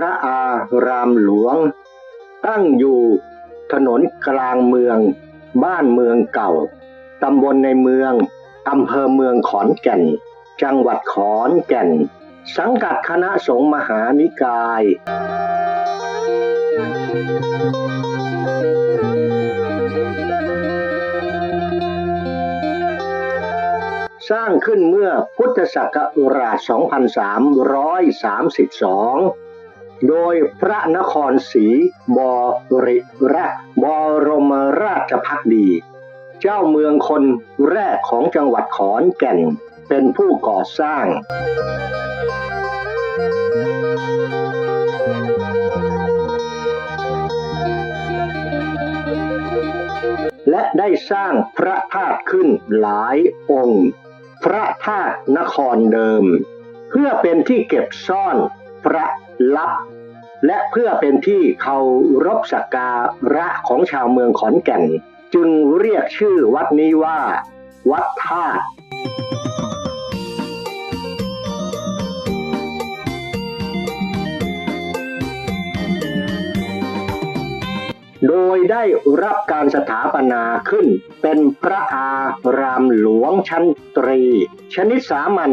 พระอารามหลวง ตั้งอยู่ถนนกลางเมือง บ้านเมืองเก่า ตำบลในเมือง อำเภอเมืองขอนแก่น จังหวัดขอนแก่น สังกัดคณะสงฆ์มหานิกาย สร้างขึ้นเมื่อพุทธศักราช 2332 โดยพระนครศรีบริรักบรมราชพักดี เจ้าเมืองคนแรกของจังหวัดขอนแก่นเป็นผู้ก่อสร้าง และได้สร้างพระธาตุขึ้นหลายองค์ พระธาตุนครเดิม เพื่อเป็นที่เก็บซ่อนพระลับ และเพื่อเป็นที่เคารพสักการะของชาวเมืองขอนแก่น จึงเรียกชื่อวัดนี้ว่า วัดธาโดยได้รับการสถาปนาขึ้นเป็นพระอารามหลวงชั้นตรี ชนิดสามัญ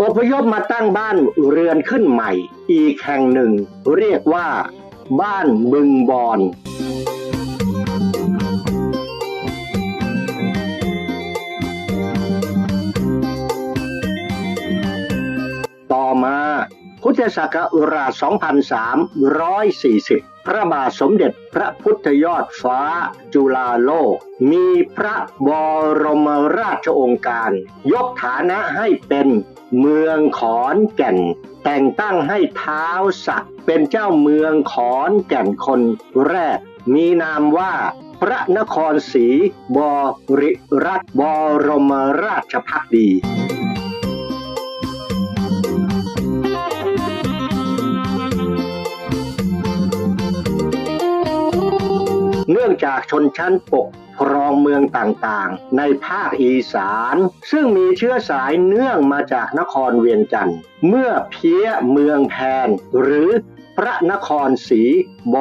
อพยพมาตั้งบ้านเรือนขึ้นใหม่ อีกแห่งหนึ่ง เรียกว่า บ้านบึงบอนต่อมาพุทธศักราช 2340 พระบาทสมเด็จพระพุทธยอดฟ้าจุฬาโลก มีพระบรมราชโองการ ยกฐานะให้เป็น เมืองขอนแก่น แต่งตั้งให้เท้าวสักดิ์เป็นเจ้าเมืองขอนแก่นคนแรก มีนามว่าพระนครศรีบริรัตบรมราชพักดีเนื่องจากชนชั้นปก องเมืองต่างๆ ในภาคอีสาน ซึ่งมีเชื้อสายเนื่องมาจากนครเวียงจันทร์เมื่อเพี้ยเมืองแพนหรือพระนครศรีบ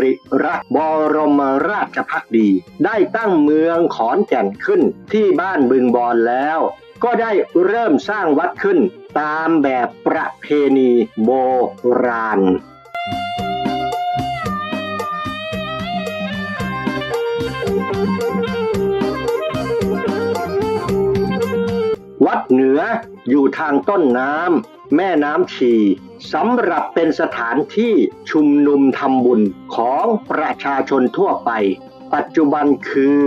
ริรักบรมราชพักดี ได้ตั้งเมืองขอนแก่นขึ้นที่บ้านบึงบอนแล้ว ก็ได้เริ่มสร้างวัดขึ้นตามแบบประเพณีโบราณ วัดเหนืออยู่ทางต้นน้ำแม่น้ำชีสำหรับเป็นสถานที่ชุมนุมทำบุญของประชาชนทั่วไป ปัจจุบันคือ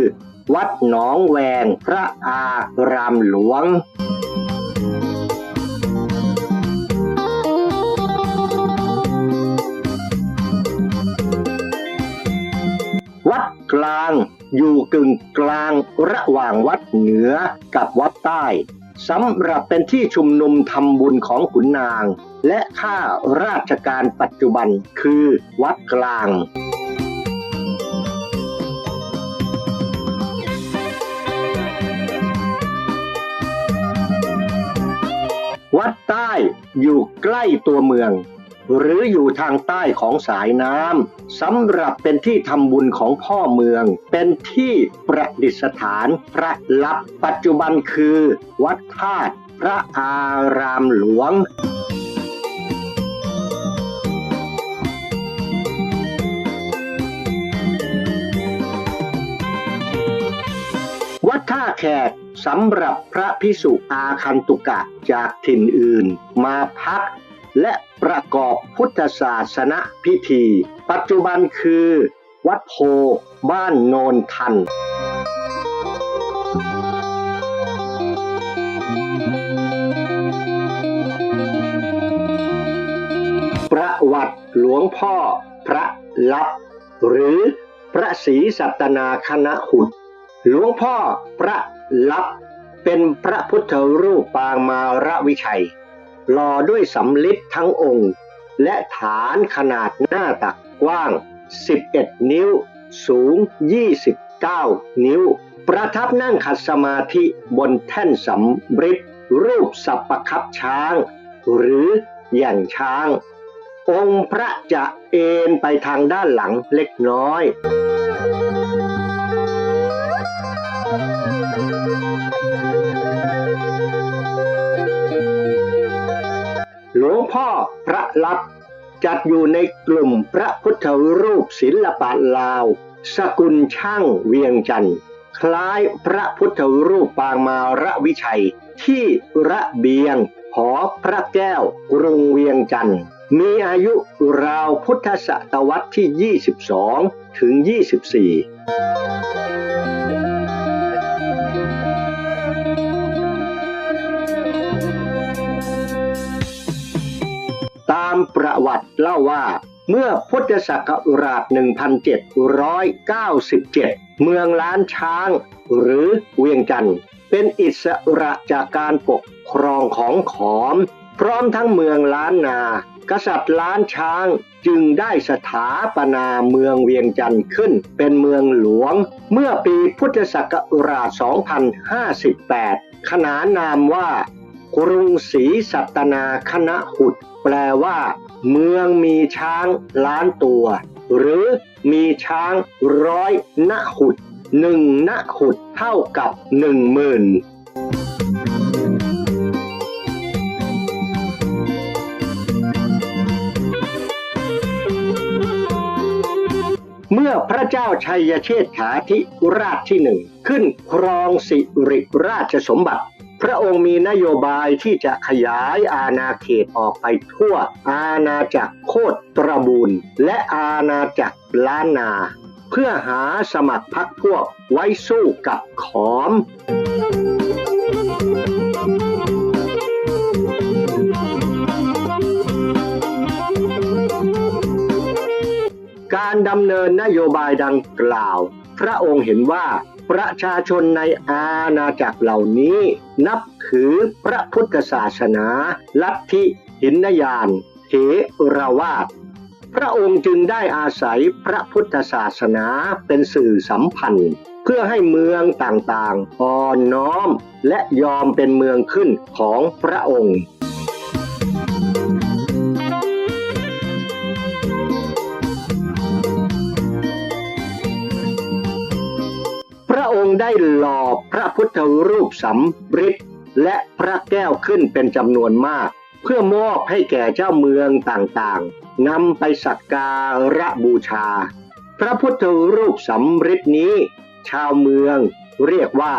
วัดหนองแวงพระอารามหลวงวัดกลางอยู่กึ่งกลางระหว่างวัดเหนือกับวัดใต้ สำหรับเป็นที่ชุมนุมทำบุญของขุนนาง และข้าราชการปัจจุบันคือวัดกลางวัดใต้อยู่ใกล้ตัวเมือง หรืออยู่ทางใต้ของสายน้ำสำหรับเป็นที่ทำบุญของพ่อเมือง เป็นที่ประดิษฐานพระลับปัจจุบันคือ วัดธาตุพระอารามหลวงวัดท่าแขกสำหรับพระพิสุอาคันตุกะจากถิ่นอื่น มาพัก และประกอบพุทธศาสนพิธี ปัจจุบันคือ วัดโพบ้านโนนทัน ประวัติหลวงพ่อพระลับ หรือพระศรีสัตนาคณะหุดหลวงพ่อพระลับเป็นพระพุทธรูปปางมาระวิชัย หล่อด้วยสำลิดทั้งองค์ และฐานขนาดหน้าตักกว้าง 11 นิ้ว สูง 29 นิ้ว ประทับนั่งขัดสมาธิบนแท่นสำริดรูปสับประคับช้าง หรือแย่งช้าง องค์พระจะเอนไปทางด้านหลังเล็กน้อย พ่อพระลับ จัดอยู่ในกลุ่มพระพุทธรูปศิลปะลาว สกุลช่างเวียงจันทร์คล้ายพระพุทธรูปปางมาระวิชัย ที่ระเบียง หอพระแก้วกรุงเวียงจันทร์มีอายุราวพุทธศตวรรษที่ 22 ถึง 24 วัติเล่าว่า เมื่อพุทธศักราช 1797 เมืองล้านช้าง หรือเวียงจันทร์เป็นอิสระจากการปกครองของขอม พร้อมทั้งเมืองล้านนา กษัตริย์ล้านช้างจึงได้สถาปนาเมืองเวียงจันทร์ขึ้นเป็นเมืองหลวง เมื่อปีพุทธศักราช 2058 ขนานนามว่ากรุงศรีสัตนาคณะหุดแปลว่า เมืองมีช้างล้านตัว หรือมีช้างร้อยณหุดหนึ่งณหุดเท่ากับหนึ่งหมื่นเมื่อพระเจ้าชัยเชษฐาธิราชที่หนึ่งขึ้นครองสิริราชสมบัติ พระองค์มีนโยบายที่จะขยายอาณาเขตออกไปทั่ว อาณาจักรโคตรตระบูลและอาณาจักรล้านนา เพื่อหาสมัครพรรคพวกไว้สู้กับขอมการดำเนินนโยบายดังกล่าว พระองค์เห็นว่า ประชาชนในอาณาจักรเหล่านี้ นับถือพระพุทธศาสนา ลัทธิหินยานเถรวาทพระองค์จึงได้อาศัยพระพุทธศาสนาเป็นสื่อสัมพันธ์ เพื่อให้เมืองต่างๆอ่อนน้อม และยอมเป็นเมืองขึ้นของพระองค์ ได้หล่อพระพุทธรูปสำริดและพระแก้วขึ้นเป็นจำนวนมาก เพื่อมอบให้แก่เจ้าเมืองต่างๆนำไปสักการะบูชา พระพุทธรูปสำริดนี้ ชาวเมืองเรียกว่า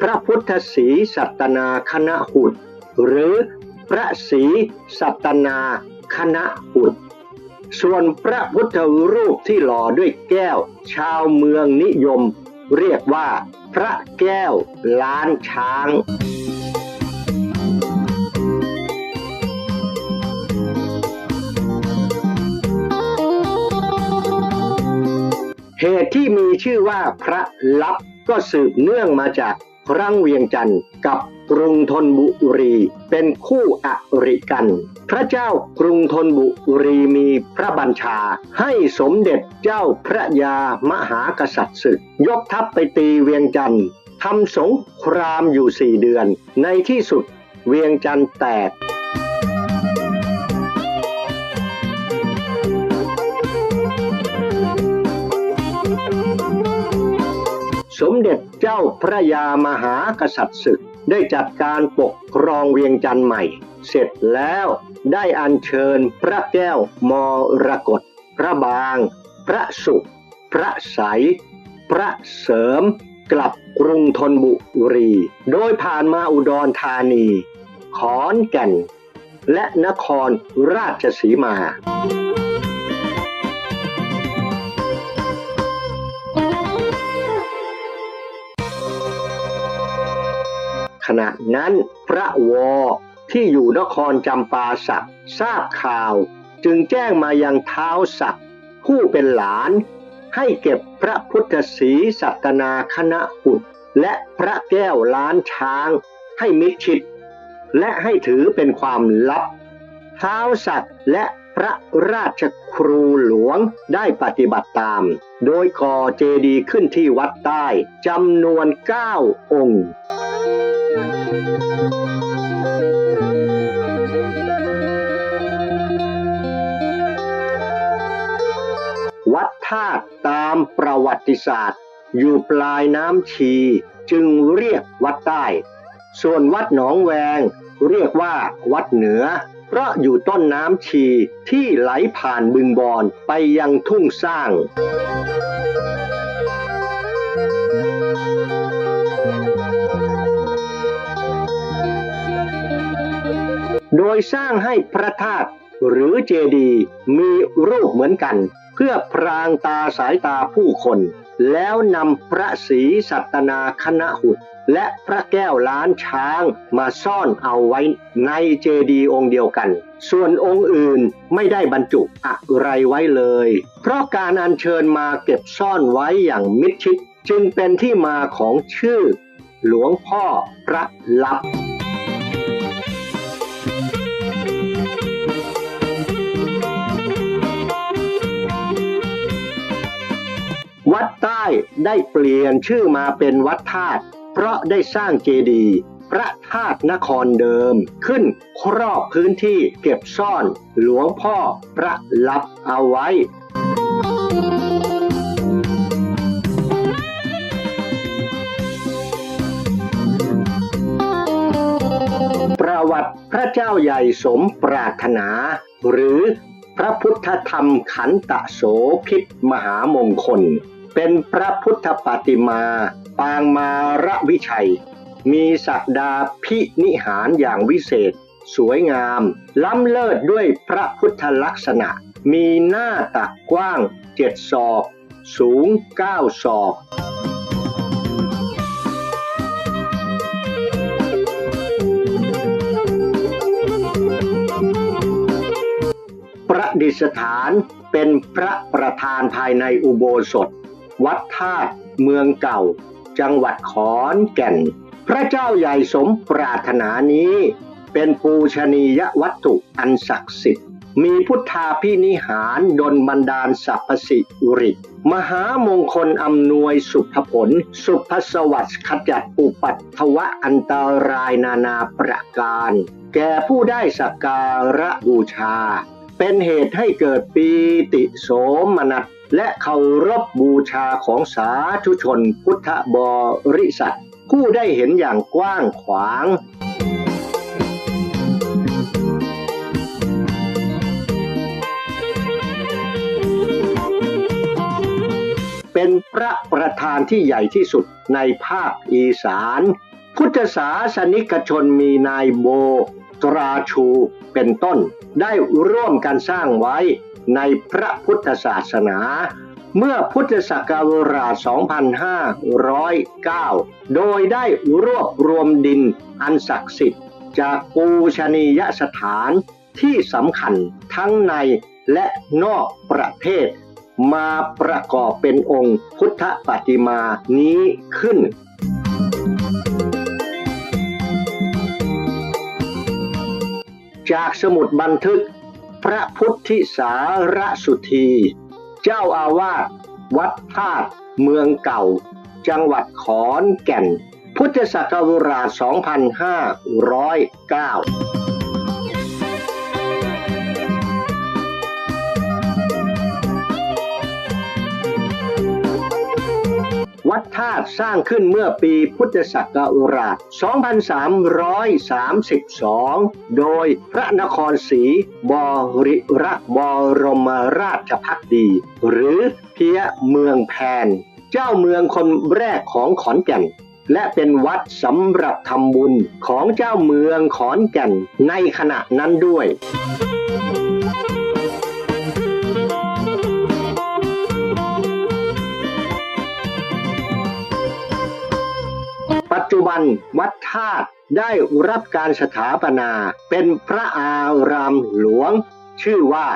พระพุทธศรีสัตนาคณะหุดหรือพระศรีสัตนาคณะหุดส่วนพระพุทธรูปที่หล่อด้วยแก้ว ชาวเมืองนิยม เรียกว่า พระแก้วล้านช้าง เหตุที่มีชื่อว่าพระลับก็สืบเนื่องมาจากครั้งเวียงจันทร์กับกรุงธนบุรีเป็นคู่อริกัน พระเจ้ากรุงธนบุรีมีพระบัญชา ให้สมเด็จเจ้าพระยามหากษัตริย์ศึก ยกทัพไปตีเวียงจันทร์ทำสงครามอยู่สี่เดือน ในที่สุดเวียงจันทร์แตกสมเด็จเจ้าพระยามหากษัตริย์ศึก ได้จัดการปกครองเวียงจันทร์ใหม่ เสร็จแล้ว ได้อัญเชิญพระแก้วมรกตพระบาง พระสุพระใสยพระเสริม กลับกรุงธนบุรี โดยผ่านมาอุดรธานี ขอนแก่น และนครราชสีมาขณะนั้นพระวอ ที่อยู่นครจำปาสักทราบข่าว จึงแจ้งมายังเท้าศักดิ์ผู้เป็นหลาน ให้เก็บพระพุทธศีสัตนาคณะหุดและพระแก้วล้านช้างให้มิดชิด และให้ถือเป็นความลับเท้าสัตว์และพระราชครูหลวงได้ปฏิบัติตาม โดยก่อเจดีย์ขึ้นที่วัดใต้จำนวนเก้าองค์ ธาตุตามประวัติศาสตร์ อยู่ปลายน้ำชี จึงเรียกวัดใต้ ส่วนวัดหนองแวง เรียกว่าวัดเหนือ เพราะอยู่ต้นน้ำชีที่ไหลผ่านบึงบอนไปยังทุ่งสร้างโดยสร้างให้พระธาตุหรือเจดีย์มีรูปเหมือนกัน พื่อพรางตาสายตาผู้คน แล้วนำพระศรีสัตนาคณะหุด และพระแก้วล้านช้างมาซ่อนเอาไว้ในเจดีย์องค์เดียวกัน ส่วนองค์อื่นไม่ได้บรรจุอะไรไว้เลย เพราะการอัญเชิญมาเก็บซ่อนไว้อย่างมิดชิด จึงเป็นที่มาของชื่อ หลวงพ่อพระลับ ได้เปลี่ยนชื่อมาเป็นวัดธาตุเพราะได้สร้างเจดีย์พระธาตุนครเดิม ขึ้นครอบพื้นที่เก็บซ่อนหลวงพ่อพระลับเอาไว้ประวัติพระเจ้าใหญ่สมปรารถนา หรือพระพุทธธรรมขันตโสพิษมหามงคล เป็นพระพุทธปฏิมา ปางมาระวิชัย มีศักดาพินิหารอย่างวิเศษ สวยงาม ล้ำเลิศด้วยพระพุทธลักษณะ มีหน้าตักกว้างเจ็ดศอก สูงเก้าศอกประดิษฐานเป็นพระประธานภายในอุโบสถ วัดธาตุเมืองเก่า จังหวัดขอนแก่น พระเจ้าใหญ่สมปรารถนานี้ เป็นปูชนียวัตถุอันศักดิ์สิทธิ์ มีพุทธาพินิหารดลบันดาลสรรพสิริมหามงคลอำนวยสุภผล สุภสวัสดิ์ขจัดอุปัตถวะอันตรายนานาประการ แก่ผู้ได้สักการะบูชา เป็นเหตุให้เกิดปีติโสมนัส และเคารพบูชาของสาธุชนพุทธบริษัทผู้ได้เห็นอย่างกว้างขวาง เป็นพระประธานที่ใหญ่ที่สุดในภาคอีสาน พุทธศาสนิกชนมีนายโบ ตราชูเป็นต้น ได้ร่วมกันสร้างไว้ ในพระพุทธศาสนา เมื่อพุทธศักราช 2509 โดยได้รวบรวมดินอันศักดิ์สิทธิ์ จากปูชนียสถานที่สำคัญทั้งในและนอกประเทศ มาประกอบเป็นองค์พุทธปฏิมานี้ขึ้นจากสมุดบันทึก พระพุทธิสารสุธี เจ้าอาวาสวัดธาตุเมืองเก่า จังหวัดขอนแก่น พุทธศักราช 2509 วัดธาตุสร้างขึ้นเมื่อปีพุทธศักราช 2332 โดยพระนครศรีบริรักษ์บรมราชพักดี หรือเพียเมืองแพน เจ้าเมืองคนแรกของขอนแก่นและเป็นวัดสำหรับทำบุญของเจ้าเมืองขอนแก่นในขณะนั้นด้วย ปัจจุบันวัดธาตุได้รับการสถาปนา เป็นพระอารามหลวง ชื่อว่า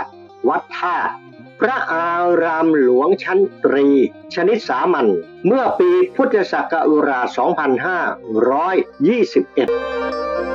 วัดธาตุพระอารามหลวงชั้นตรี ชนิดสามัญเมื่อปีพุทธศักราช 2521